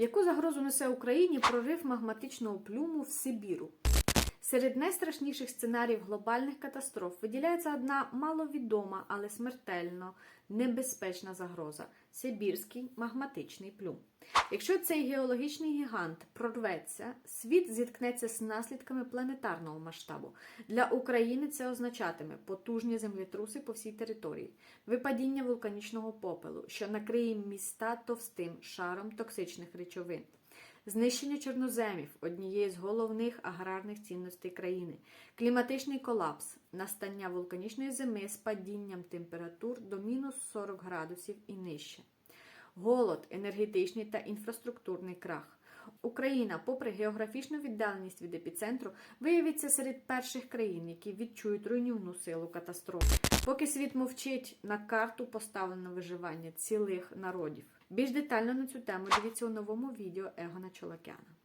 Яку загрозу несе Україні прорив магматичного плюму в Сибіру? Серед найстрашніших сценаріїв глобальних катастроф виділяється одна маловідома, але смертельно небезпечна загроза Сибірський магматичний плюм. Якщо цей геологічний гігант прорветься, світ зіткнеться з наслідками планетарного масштабу. Для України це означатиме потужні землетруси по всій території, випадіння вулканічного попелу, що накриє міста товстим шаром токсичних речовин. Знищення чорноземів однієї з головних аграрних цінностей країни, кліматичний колапс, настання вулканічної зими з падінням температур до мінус 40 градусів і нижче, голод, енергетичний та інфраструктурний крах. Україна, попри географічну віддаленість від епіцентру, виявиться серед перших країн, які відчують руйнівну силу катастрофи. Поки світ мовчить, на карту поставлено виживання цілих народів. Більш детально на цю тему дивіться у новому відео Егона Чолакяна.